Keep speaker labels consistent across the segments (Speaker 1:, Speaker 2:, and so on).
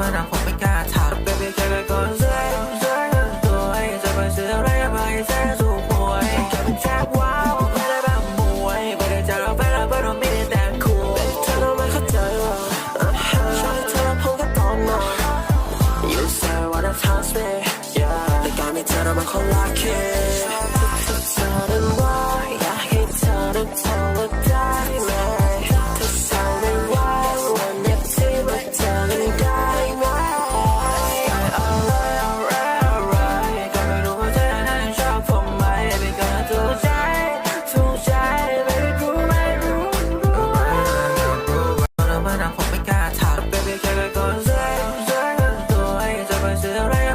Speaker 1: มานั่งผมไม่กล้าถาม baby แค่ไปก่อนเสื้อเสื้อสวยจะไปซื้ออะไรไปแท้สุขหวยแค่เป็นแท็กว้าวไม่ได้แบบมวยไม่ได้จะเราไปแล้ว
Speaker 2: เพราะเรา
Speaker 1: ไม่ได้แต่คู่เธ
Speaker 2: อต้องไม่เข้าใจว่าชอบเธอแล้ว
Speaker 1: ผมก็ต้องมา
Speaker 2: You say wanna touch me yeah แต่การมีเธอเรามัคนละคิด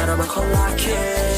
Speaker 2: 사람은 콜라해